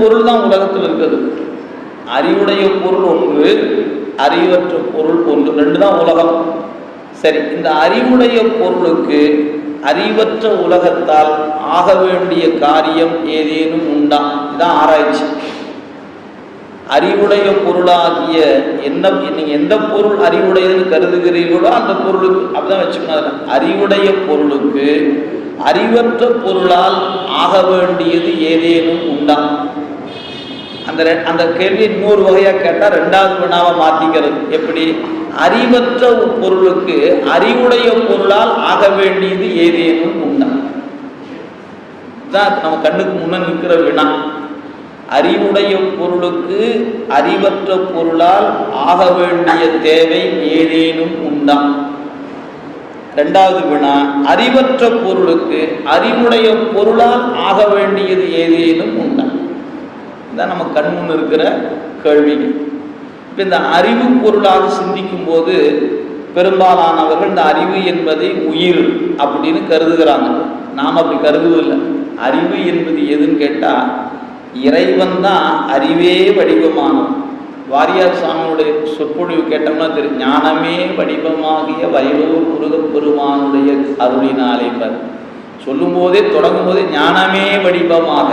பொருள் தான் உலகத்தில் இருக்குது. அறிவுடைய பொருள் ஒன்று அறிவற்ற பொருள் ஒன்று ரெண்டு தான் உலகம். சரி இந்த அறிவுடைய பொருளுக்கு அறிவற்ற உலகத்தால் ஆக வேண்டிய காரியம் ஏதேனும் உண்டா? இதான் ஆராய்ச்சி. அறிவுடைய பொருளாகிய என்ன நீங்கள் எந்த பொருள் அறிவுடையதுன்னு கருதுகிறீர்களோ அந்த பொருளுக்கு அப்படிதான் வச்சுக்கணும். அறிவுடைய பொருளுக்கு அறிவற்ற பொருளால் ஆக வேண்டியது ஏதேனும் உண்டா? அந்த அந்த கேள்வி இன்னொரு வகையா கேட்டா ரெண்டாவது வினாவை மாத்திக்கிறது. எப்படி? அறிவற்ற பொருளுக்கு அறிவுடைய பொருளால் ஆக வேண்டியது ஏதேனும் உண்டா? தான் நம்ம கண்ணுக்கு முன்ன நிற்கிற வினா. அறிவுடைய பொருளுக்கு அறிவற்ற பொருளால் ஆக வேண்டிய தேவை ஏதேனும் உண்டா? ரெண்டாவது வினா அறிவற்ற பொருளுக்கு அறிவுடைய பொருளால் ஆக வேண்டியது ஏதேனும் உண்டா? இதான் நம்ம கண்முன் இருக்கிற கேள்விகள். இப்போ இந்த அறிவு பொருளாக சிந்திக்கும் போது பெரும்பாலானவர்கள் இந்த அறிவு என்பதை உயிர் அப்படின்னு கருதுகிறாங்க. நாம் அப்படி கருதுவதில்லை. அறிவு என்பது எதுன்னு கேட்டால் இறைவன் தான் அறிவே வடிவமானவன். வாரியார் சாமியுடைய சொற்பொழிவு கேட்டோம்னா தெரியும் ஞானமே வடிவமாகிய வயலூர் முருகப்பெருமானுடைய அருளினாலே பார். சொல்லும் போதே தொடங்கும் போதே ஞானமே வடிவமாக.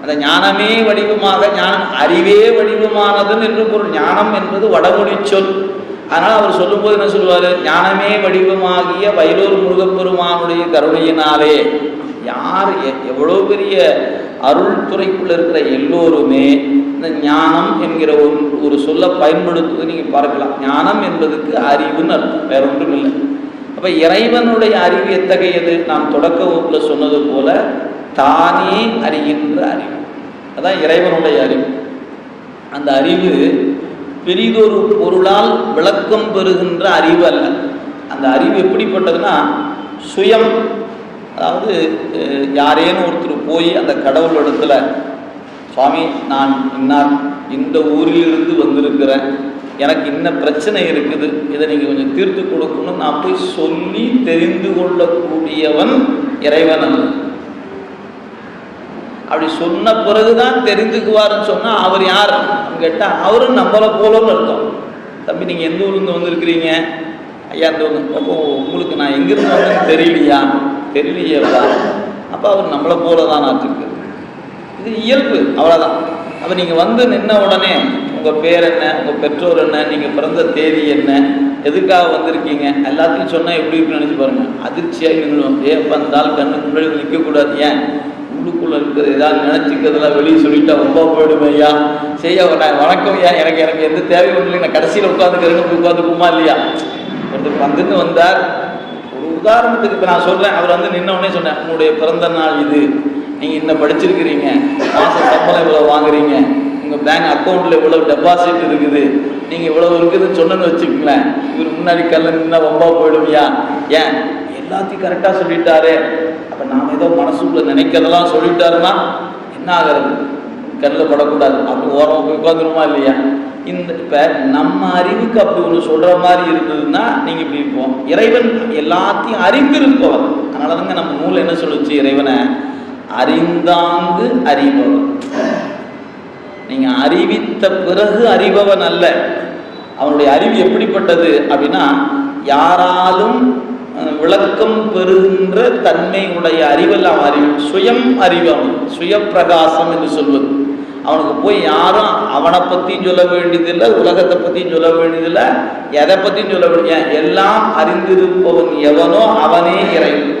அந்த ஞானமே வடிவமாக ஞானம் அறிவே வடிவமானதுன்னு என்று பொருள். ஞானம் என்பது வடமொழி சொல். அதனால் அவர் சொல்லும்போது என்ன சொல்லுவார்? ஞானமே வடிவமாகிய வயலூர் முருகப்பெருமானுடைய கருணையினாலே. யார் எ- எவ்வளோ பெரிய அருள்துறைக்குள்ள இருக்கிற எல்லோருமே இந்த ஞானம் என்கிற ஒரு ஒரு சொல்லை பயன்படுத்துவதை நீங்கள் பார்க்கலாம். ஞானம் என்பதுக்கு அறிவுன்னு அர்த்தம். வேற ஒன்றும் இல்லை. அப்ப இறைவனுடைய அறிவு எத்தகையது? நாம் தொடக்க வகுப்புல சொன்னது போல தானே அறிகின்ற அறிவு. அதான் இறைவனுடைய அறிவு. அந்த அறிவு பெரிதொரு பொருளால் விளக்கம் பெறுகின்ற அறிவு அல்ல. அந்த அறிவு எப்படிப்பட்டதுன்னா சுயம் அதாவது யாரேனும் ஒருத்தர் போய் அந்த கடவுள் இடத்துல சுவாமி நான் இன்னார் இந்த ஊரிலிருந்து வந்திருக்கிறேன். எனக்கு இன்ன பிரச்சனை இருக்குது. இதை நீங்கள் கொஞ்சம் தீர்த்து கொடுக்கணும் நான் போய் சொல்லி தெரிந்து கொள்ளக்கூடியவன் இறைவன் அல்ல. அப்படி சொன்ன பிறகுதான் தெரிஞ்சுக்குவாருன்னு சொன்னால் அவர் யார்? கேட்டால் அவரும் நம்மளை போலன்னு அர்த்தம். தம்பி நீங்கள் எந்த ஊர்லேருந்து வந்திருக்கிறீங்க? ஐயா அந்த ஊர்ல- அப்போ உங்களுக்கு நான் எங்கிருந்து வந்தேன்னு தெரியலையா? தெரியலையேப்பா. அப்போ அவர் நம்மளை போல தான் ஆச்சுருக்கு இது இயல்பு அவ்வளோதான் அப்போ நீங்கள் வந்து நின்ன உடனே உங்கள் பேர் என்ன உங்கள் பெற்றோர் என்ன நீங்கள் பிறந்த தேதி என்ன எதுக்காக வந்திருக்கீங்க எல்லாத்தையும் சொன்னால் எப்படி இருக்குன்னு நினச்சி பாருங்கள் அதிர்ச்சியாக நின்றுடும் ஏ வந்தால் கண்ணுக்கு முன்னாடி நிற்கக்கூடாது ஏன்? உள்ளுக்குள்ளே இருக்கிறது ஏதாவது நினச்சிக்கிறதுலாம் வெளியே சொல்லிட்டா ரொம்ப போயிடுமையா செய்ய நான் வணக்கம் ஐயா. எனக்கு எனக்கு எந்த தேவையும் இல்லை நான் கடைசியில் உட்காந்துக்கிறேன்னு உட்காந்துக்குமா இல்லையா? ஒருத்தர் வந்துன்னு வந்தார். ஒரு உதாரணத்துக்கு இப்போ நான் சொல்கிறேன் அவர் வந்து நின்ன உடனே சொன்னேன் உங்களுடைய பிறந்த நாள் இது. நீங்கள் இன்னும் படிச்சிருக்கிறீங்க? மாதம் சம்பளம் இவ்வளோ வாங்குறீங்க. உங்கள் பேங்க் அக்கௌண்ட்டில் இவ்வளோ டெபாசிட் இருக்குது. நீங்கள் இவ்வளோ இருக்குதுன்னு சொன்னேன்னு வச்சுக்கங்களேன். இவர் முன்னாடி கல்ல நின்னா ரொம்ப போயிடுவியா? ஏன்? எல்லாத்தையும் கரெக்டாக சொல்லிட்டாரு. அப்போ நாம் ஏதோ மனசுக்குள்ள நினைக்கிறதெல்லாம் சொல்லிட்டாருன்னா என்ன ஆகிறது? கல்லில் படக்கூடாது. அப்படி ஓரமாக போய் உட்காந்துருமா இல்லையா? இந்த இப்போ நம்ம அறிவுக்கு அப்படி ஒன்று சொல்கிற மாதிரி இருந்ததுன்னா நீங்கள் இப்படி இருப்போம். இறைவன் எல்லாத்தையும் அறிந்திருப்பவன் அதனால தாங்க நம்ம நூல் என்ன சொல்லுச்சு? இறைவனை அறிந்தாங்கு அறிபவன் நீங்கள் அறிவித்த பிறகு அறிபவன் அல்ல. அவனுடைய அறிவு எப்படிப்பட்டது அப்படின்னா யாராலும் விளக்கம் பெறுகின்ற தன்மை உடைய அவன் அறிவு சுயம் அறிவு அவன். சுய பிரகாசம் என்று சொல்வது. அவனுக்கு போய் யாரும் அவனை பற்றியும் சொல்ல வேண்டியதில்லை உலகத்தை பற்றியும் சொல்ல வேண்டியதில்லை. எதை பற்றியும் சொல்ல வேண்டிய எல்லாம் அறிந்திருப்பவன் எவனோ அவனே இறைவன்.